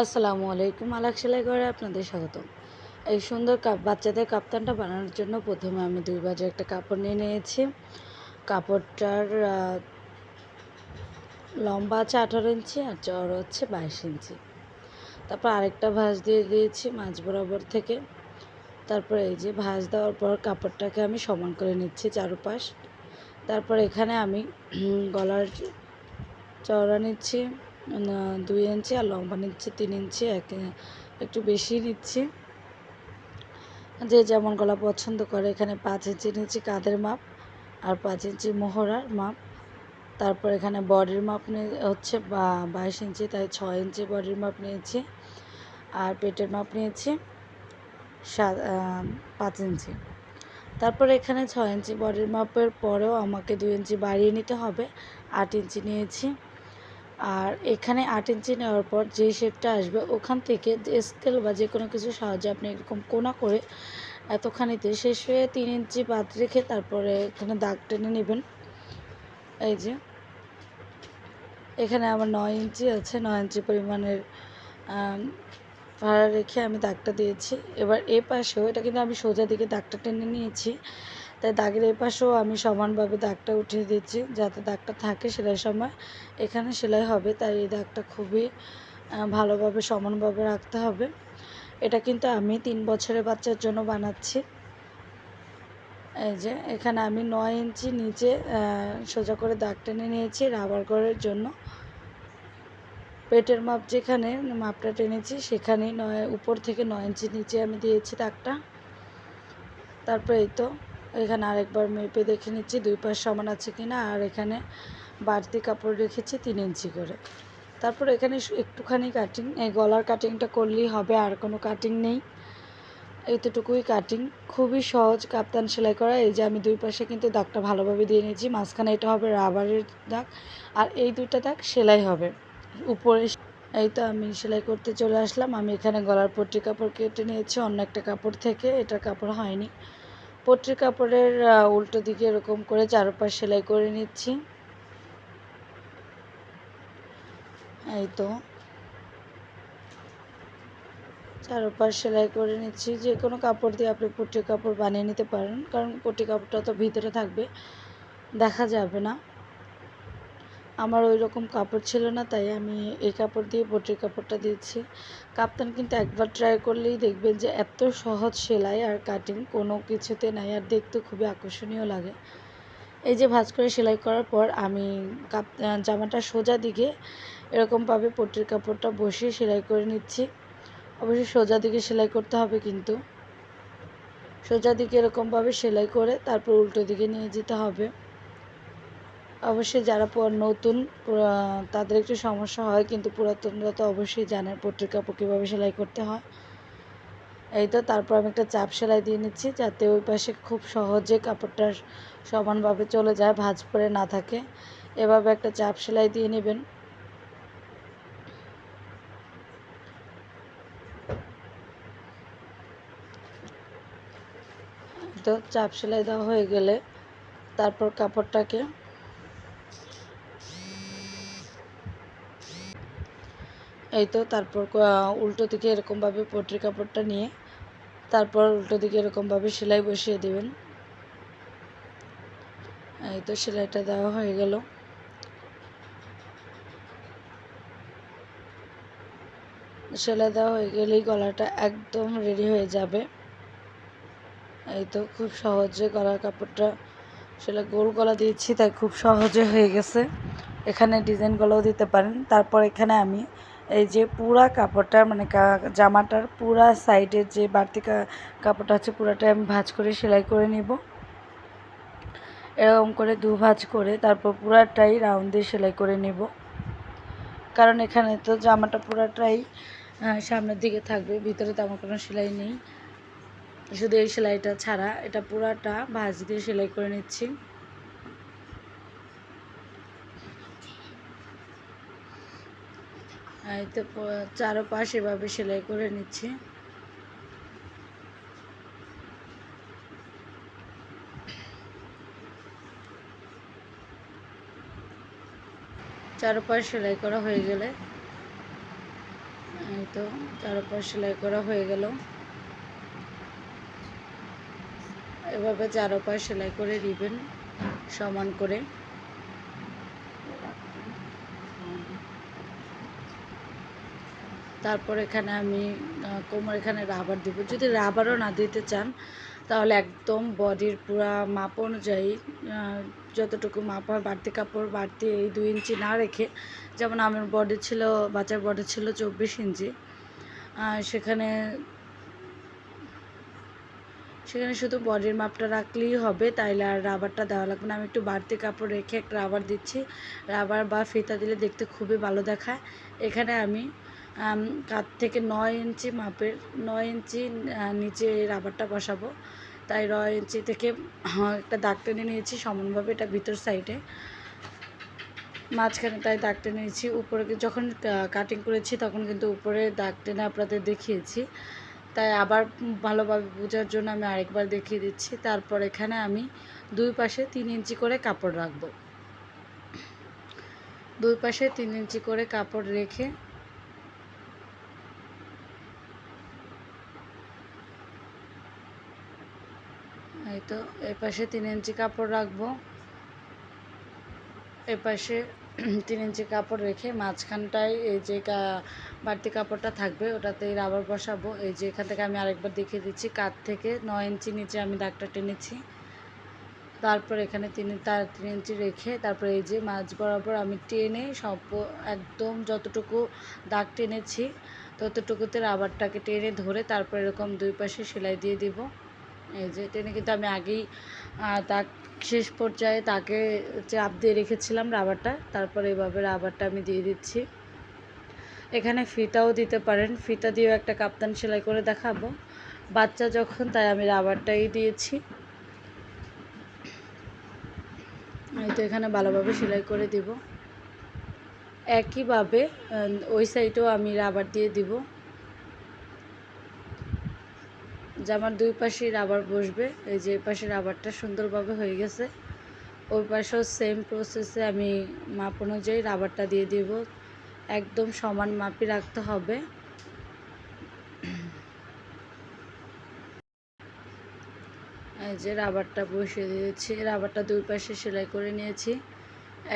আসসালামু আলাইকুম, আলাক সেলাই করে আপনাদের স্বাগত এই সুন্দর কাপ, বাচ্চাদের কাপ্তানটা বানানোর জন্য প্রথমে আমি দুই বাজে একটা কাপড় নিয়ে নিয়েছি। কাপড়টার লম্বা আছে আঠারো ইঞ্চি আর চওড়া হচ্ছে বাইশ ইঞ্চি। তারপর আরেকটা ভাঁজ দিয়ে দিয়েছি মাঝ বরাবর থেকে। তারপর এই যে ভাঁজ দেওয়ার পর কাপড়টাকে আমি সমান করে নিচ্ছি চারপাশ। তারপর এখানে আমি গলার চওড়া নিচ্ছি। দুই ইঞ্চি আর লম্বা নিচ্ছি, তিন ইঞ্চি, এক একটু বেশি নিচ্ছি যে যেমন গলা পছন্দ করে, এখানে পাঁচ ইঞ্চি নিচ্ছি কাঁধের মাপ আর পাঁচ ইঞ্চি মোহরার মাপ। তারপর এখানে বডির মাপ নিয়ে হচ্ছে বাইশ ইঞ্চি, তাই ছয় ইঞ্চি বডির মাপ নিয়েছি আর পেটের মাপ নিয়েছি সাত পাঁচ ইঞ্চি। তারপর এখানে ছয় ইঞ্চি বডির মাপের পরেও আমাকে দুই ইঞ্চি বাড়িয়ে নিতে হবে। আট ইঞ্চি নিয়েছি। আর এখানে আট ইঞ্চি নেওয়ার পর যে শেপটা আসবে, ওখান থেকে স্কেল বা যে কোনো কিছু সাহায্যে আপনি এরকম কোনা করে এতখানিতে শেষ হয়ে তিন ইঞ্চি বাদ রেখে তারপরে এখানে দাগ টেনে নেবেন। এই যে, এখানে আমার নয় ইঞ্চি আছে, নয় ইঞ্চি পরিমাণের ভাড়া রেখে আমি দাগটা দিয়েছি। এবার এ পাশেও, এটা কিন্তু আমি সোজা দিকে দাগটা টেনে নিয়েছি। তাই দাগের এ পাশেও আমি সমানভাবে দাগটা উঠিয়ে দিচ্ছি যাতে দাগটা থাকে সেলাই সময় এখানে সেলাই হবে, তাই এই দাগটা খুবই ভালোভাবে সমানভাবে রাখতে হবে। এটা কিন্তু আমি তিন বছরের বাচ্চার জন্য বানাচ্ছি। এই যে, এখানে আমি নয় ইঞ্চি নিচে সোজা করে দাগ টেনে নিয়েছি রাবার করার জন্য। পেটের মাপ যেখানে, মাপটা টেনেছি সেখানে নয়, উপর থেকে নয় ইঞ্চি নিচে আমি দিয়েছি দাগটা। তারপরে এই তো এখানে আরেকবার মেপে দেখে নিচ্ছি, দুই পাশ সমান আছে কিনা, আর এখানে বাড়তি কাপড় রেখেছি তিন ইঞ্চি করে। তারপর এখানে একটুখানি কাটিং এই গলার কাটিংটা করলেই হবে, আর কোনো কাটিং নেই। এতটুকুই কাটিং খুবই সহজ কাপ্তান সেলাই করা, এই যে আমি দুই পাশে কিন্তু দাগটা ভালোভাবে দিয়ে নিয়েছি, মাঝখানে এটা হবে রাবারের দাগ, আর এই দুইটা দাগ সেলাই হবে। উপরে এই তো আমি সেলাই করতে চলে আসলাম, আমি এখানে গলার পট্টি কাপড় কেটে নিয়েছি, অন্য একটা কাপড় থেকে, এটার কাপড় হয়নি। পট্টির কাপড়ের উল্টো দিকে এরকম করে চারপাশ সেলাই করে নিচ্ছি। এই তো। চারপাশ সেলাই করে নিচ্ছি। যে কোনো কাপড় দিয়ে আপনি পট্টির কাপড় বানিয়ে নিতে পারেন, কারণ পট্টি কাপড়টা তো ভিতরে থাকবে, দেখা যাবে না। আমার ওই রকম কাপড় ছিল না, তাই আমি এই কাপড় দিয়ে পট্টির কাপড়টা দিচ্ছি কাপ্তান কিন্তু একবার ট্রাই করলেই দেখবেন যে এত সহজ সেলাই আর কাটিং কোনো কিছুতে নাই আর দেখতে খুবই আকর্ষণীয় লাগে। এই যে ভাঁজ করে সেলাই করার পর আমি কাপ জামাটা সোজা দিকে এরকমভাবে পট্টির কাপড়টা বসিয়ে সেলাই করে নিচ্ছি। অবশ্যই সোজা দিকে সেলাই করতে হবে কিন্তু। সোজা দিকে এরকমভাবে সেলাই করে তারপর উল্টো দিকে নিয়ে যেতে হবে। অবশ্যই যারা নতুন তাদের একটু সমস্যা হয়, কিন্তু পুরাতনরা তো অবশ্যই জানেন পট্টির কাপড় কীভাবে সেলাই করতে হয়। এই তো, তারপর আমি একটা চাপ সেলাই দিয়ে নিচ্ছি, যাতে ওই পাশে খুব সহজে কাপড়টা সমানভাবে চলে যায়, ভাঁজ পড়ে না থাকে। এভাবে একটা চাপ সেলাই দিয়ে নেবেন। তো চাপ সেলাই দেওয়া হয়ে গেলে তারপর কাপড়টাকে এই তো তারপর উল্টো দিকে এরকমভাবে পট্টির কাপড়টা নিয়ে তারপর উল্টো দিকে এরকমভাবে সেলাই বসিয়ে দেবেন। এই তো সেলাইটা দেওয়া হয়ে গেল। সেলাই দেওয়া হয়ে গেলেই গলাটা একদম রেডি হয়ে যাবে। এই তো খুব সহজে গলার কাপড়টা, সেলাই গোল গলা দিয়েছি, তাই খুব সহজে হয়ে গেছে। এখানে ডিজাইন গলাও দিতে পারেন। তারপর এখানে আমি এই যে পুরা কাপড়টা মানে জামাটার পুরা সাইডের যে বাড়তি কাপড়টা আছে, পুরাটা আমি ভাঁজ করে সেলাই করে নিব। এরকম করে দু ভাঁজ করে তারপর পুরাটাই রাউন্ড দিয়ে সেলাই করে নেব। কারণ এখানে তো জামাটা পুরাটাই সামনের দিকে থাকবে, ভিতরে তেমন কোনো সেলাই নেই। শুধু এই সেলাইটা ছাড়া, এটা পুরাটা ভাঁজ দিয়ে সেলাই করে নিচ্ছি। তো চারোপাশ এভাবে সেলাই করে নিচ্ছি। চারোপাশ সেলাই করা হয়ে গেলে, এই তো চারপাশ সেলাই করা হয়ে গেল। এভাবে চারপাশ সেলাই করে দিবেন সমান করে। তারপর এখানে আমি কোমর এখানে রাবার দিব। যদি রাবারও না দিতে চান, তাহলে একদম বডির পুরা মাপ অনুযায়ী যতটুকু মাপ হয় বাড়তি কাপড়, বাড়তি এই দুই ইঞ্চি না রেখে, যেমন আমার বডি ছিল, বাচ্চার বডি ছিল চব্বিশ ইঞ্চি সেখানে সেখানে শুধু বডির মাপটা রাখলেই হবে, তাইলে আর রাবারটা দেওয়া লাগবে না। আমি একটু বাড়তি কাপড় রেখে একটা রাবার দিচ্ছি। রাবার বা ফিতা দিলে দেখতে খুবই ভালো দেখায়। এখানে আমি কাত থেকে নয় ইঞ্চি মাপের, নয় ইঞ্চি নিচে রাবারটা বসাবো। তাই নয় ইঞ্চি থেকে একটা দাগ টেনে নিয়েছি, সমানভাবে এটা ভিতর সাইডে। মাঝখানে তাই দাগ টেনে নিয়েছি, উপরে যখন কাটিং করেছি তখন কিন্তু উপরে দাগ টেনে আপনাদের দেখিয়েছি। তাই আবার ভালোভাবে বোঝার জন্য আমি আরেকবার দেখিয়ে দিচ্ছি। তারপর এখানে আমি দুই পাশে তিন ইঞ্চি করে কাপড় রাখব। দুই পাশে তিন ইঞ্চি করে কাপড় রেখে এই তো এ পাশে তিন ইঞ্চি কাপড় রাখব। এ পাশে তিন ইঞ্চি কাপড় রেখে মাঝখানটায় এই যে বাড়তি কাপড়টা থাকবে ওটাতেই রাবার বসাবো। এই যে এখান থেকে আমি আরেকবার দেখিয়ে দিচ্ছি কাত থেকে নয় ইঞ্চি নিচে আমি দাগটা টেনেছি। তারপর এখানে তিন, তার তিন ইঞ্চি রেখে তারপর এই যে মাঝ বরাবর আমি টেনে সব, একদম যতটুকু দাগ টেনেছি, ততটুকুতে রাবারটাকে টেনে ধরে তারপর এরকম দুই পাশে সেলাই দিয়ে দিব। এই যে টেনে কিন্তু আমি আগেই দাগ শেষ পর্যায়ে তাকে চাপ দিয়ে রেখেছিলাম রাবারটা, তারপরে এভাবে রাবারটা আমি দিয়ে দিচ্ছি। এখানে ফিতাও দিতে পারেন ফিতা দিয়েও একটা কাপ্তান সেলাই করে দেখাবো। বাচ্চা যখন, তাই আমি রাবারটাই দিয়েছি। এই তো এখানে ভালোভাবে সেলাই করে দিব। একইভাবে ওই সাইডেও আমি রাবার দিয়ে দিব। জামার দুই পাশেই রাবার বসবে। এই যে পাশে রাবারটা সুন্দরভাবে হয়ে গেছে। ওই পাশেও সেম প্রসেসে আমি মাপ অনুযায়ী রাবারটা দিয়ে দিব। একদম সমান মাপই রাখতে হবে। এই যে রাবারটা বসিয়ে দিয়েছি। রাবারটা দুই পাশে সেলাই করে নিয়েছি।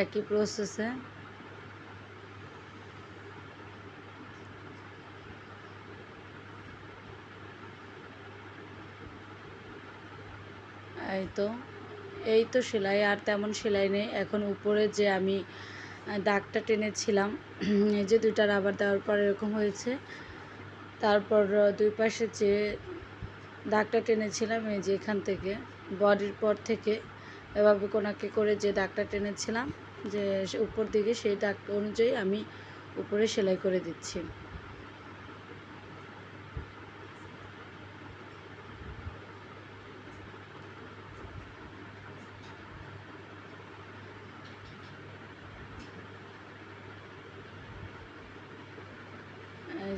একই প্রসেসে এই তো এই তো সেলাই, আর তেমন সেলাই নেই। এখন উপরে যে আমি দাগটা টেনেছিলাম, এই যে দুইটা রাবার দেওয়ার পর এরকম হয়েছে। তারপর দুই পাশে যে দাগটা টেনেছিলাম, এই যে এখান থেকে, বডির পর থেকে, এভাবে কোনাকে করে যে দাগটা টেনেছিলাম, যে উপর দিকে সেই দাগ অনুযায়ী আমি উপরে সেলাই করে দিচ্ছি।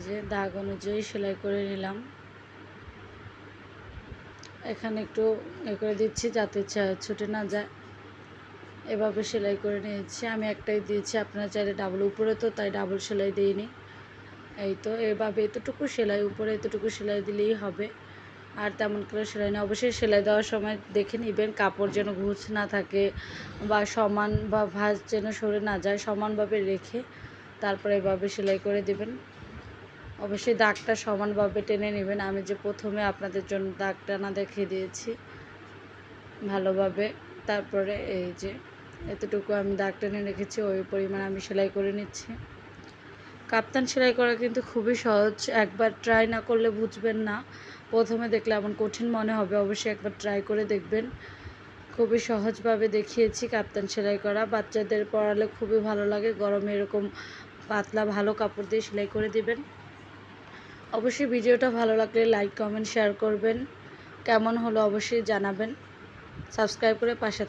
যে দাগ অনুযায়ী সেলাই করে নিলাম। এখানে একটু এ করে দিচ্ছি যাতে ছুটে না যায়। এভাবে সেলাই করে নিয়েছি। আমি একটাই দিয়েছি, আপনারা চাইলে ডাবল উপরে তো তাই ডাবল সেলাই দিইনি। এই তো এভাবে এতটুকু সেলাই উপরে এতটুকু সেলাই দিলেই হবে। আর তেমন করে সেলাই না, অবশ্যই সেলাই দেওয়ার সময় দেখে নেবেন, কাপড় যেন ঘুষ না থাকে বা সমান বা ভাঁজ যেন সরে না যায়, সমানভাবে রেখে তারপরে এভাবে সেলাই করে দিবেন। অবশ্যই দাগটা সমানভাবে টেনে নেবেন। আমি যে প্রথমে আপনাদের জন্য দাগ টানা দেখিয়ে দিয়েছি, ভালোভাবে। তারপরে এই যে এতটুকু আমি দাগ টেনে রেখেছি, ওই পরিমাণ আমি সেলাই করে নিচ্ছি। কাপ্তান সেলাই করা কিন্তু খুবই সহজ। একবার ট্রাই না করলে বুঝবেন না। প্রথমে দেখলে এমন কঠিন মনে হবে, অবশ্যই একবার ট্রাই করে দেখবেন। খুবই সহজভাবে দেখিয়েছি কাপ্তান সেলাই করা। বাচ্চাদের পড়ালে খুবই ভালো লাগে। গরমে এরকম পাতলা ভালো কাপড় দিয়ে সেলাই করে দিবেন। অবশ্যই ভিডিওটা ভালো লাগলে লাইক কমেন্ট শেয়ার করবেন। কেমন হলো অবশ্যই জানাবেন। সাবস্ক্রাইব করে পাশে